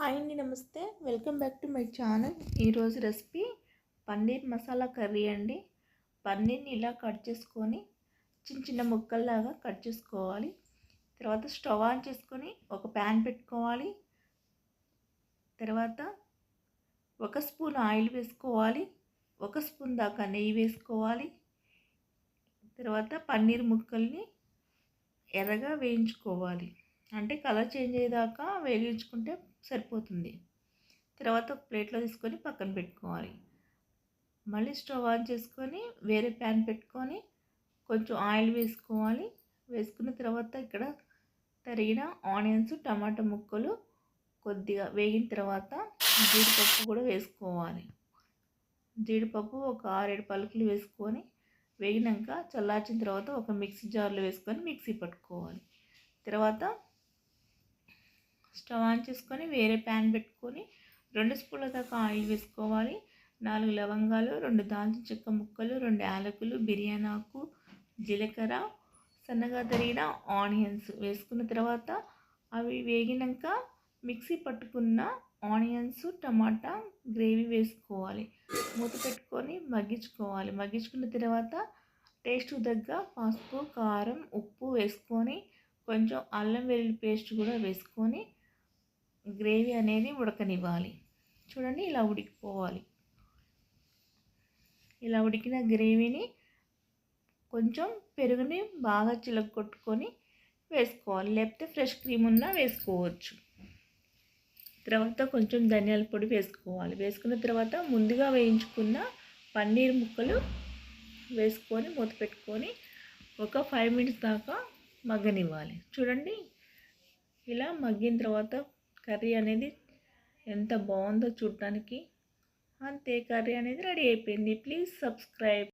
Hi అండి నమస్తే. Welcome back to my channel. ఈరోజు రెసిపీ పన్నీర్ మసాలా కర్రీ అండి. పన్నీర్ని ఇలా కట్ చేసుకొని చిన్న చిన్న ముక్కల్లాగా కట్ చేసుకోవాలి. తర్వాత స్టవ్ ఆన్ చేసుకొని ఒక ప్యాన్ పెట్టుకోవాలి. తర్వాత ఒక స్పూన్ ఆయిల్ వేసుకోవాలి. ఒక స్పూన్ దాకా నెయ్యి వేసుకోవాలి. తర్వాత పన్నీర్ ముక్కల్ని ఎర్రగా వేయించుకోవాలి. అంటే కలర్ చేంజ్ అయ్యేదాకా వేగించుకుంటే సరిపోతుంది. తర్వాత ఒక ప్లేట్లో తీసుకొని పక్కన పెట్టుకోవాలి. మళ్ళీ స్టవ్ ఆన్ చేసుకొని వేరే ప్యాన్ పెట్టుకొని కొంచెం ఆయిల్ వేసుకోవాలి. వేసుకున్న తర్వాత ఇక్కడ తరిగిన ఆనియన్స్ టమాటా ముక్కలు కొద్దిగా వేగిన తర్వాత జీడిపప్పు కూడా వేసుకోవాలి. జీడిపప్పు ఒక ఆరేడు పలుకులు వేసుకొని వేగినాక చల్లార్చిన తర్వాత ఒక మిక్సీ జార్లో వేసుకొని మిక్సీ పట్టుకోవాలి. తర్వాత స్టవ్ ఆన్ చేసుకొని వేరే ప్యాన్ పెట్టుకొని రెండు స్పూన్ల దాకా ఆయిల్ వేసుకోవాలి. నాలుగు లవంగాలు రెండు దాల్చిన చెక్క ముక్కలు రెండు యాలకులు బిర్యానీ ఆకు జీలకర్ర సన్నగా తరిగిన ఆనియన్స్ వేసుకున్న తర్వాత అవి వేగినాక మిక్సీ పట్టుకున్న ఆనియన్స్ టమాటా గ్రేవీ వేసుకోవాలి. మూత పెట్టుకొని మగ్గించుకోవాలి. మగ్గించుకున్న తర్వాత టేస్ట్ తగ్గ పసుపు కారం ఉప్పు వేసుకొని కొంచెం అల్లం వెల్లుల్లి పేస్ట్ కూడా వేసుకొని గ్రేవీ అనేది ఉడకనివ్వాలి. చూడండి ఇలా ఉడికిపోవాలి. ఇలా ఉడికిన గ్రేవీని కొంచెం పెరుగుని బాగా చిలకొట్టుకొని వేసుకోవాలి. లేకపోతే ఫ్రెష్ క్రీమ్ ఉన్నా వేసుకోవచ్చు. తర్వాత కొంచెం ధనియాల పొడి వేసుకోవాలి. వేసుకున్న తర్వాత ముందుగా వేయించుకున్న పన్నీర్ ముక్కలు వేసుకొని మూత పెట్టుకొని ఒక ఫైవ్ మినిట్స్ దాకా మగ్గనివ్వాలి. చూడండి ఇలా మగ్గిన తర్వాత కర్రీ అనేది ఎంత బాగుందో చూడటానికి అంతే కర్రీ అనేది రెడీ అయిపోయింది. Please subscribe.